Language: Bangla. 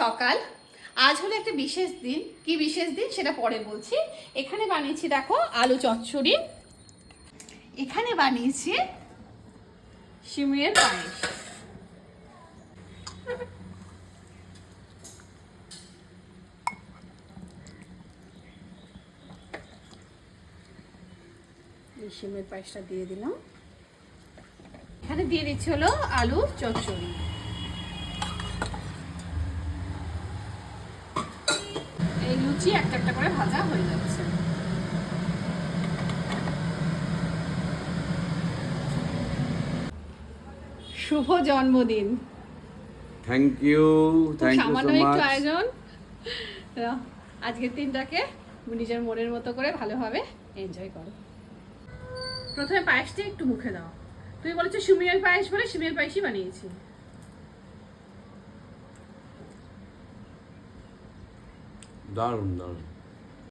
সকাল। আজ হলো একটা বিশেষ দিন। কি বিশেষ দিন? সেটা পরে বলছি। এখানে বানিয়েছি, দেখো, আলু চচ্চড়ি। এখানে বানিয়েছি সিমুয়ের পায়েস। সিমের পায়েসটা দিয়ে দিলাম। এখানে দিয়ে দিচ্ছি হলো আলু চচ্চড়ি। লুচি একটা একটা করে ভাজা হয়ে যাচ্ছে। শুভ জন্মদিন। Thank you thank you so much আয়োজন। আজকের দিনটাকে নিজের মনের মতো করে ভালোভাবে এনজয় করো। প্রথমে পায়েসটা একটু মুখে দাও। তুমি বলেছ সুমিয়ের পায়েস বলে সুমিয়ের পায়েসই বানিয়েছি। Darwin, Darwin.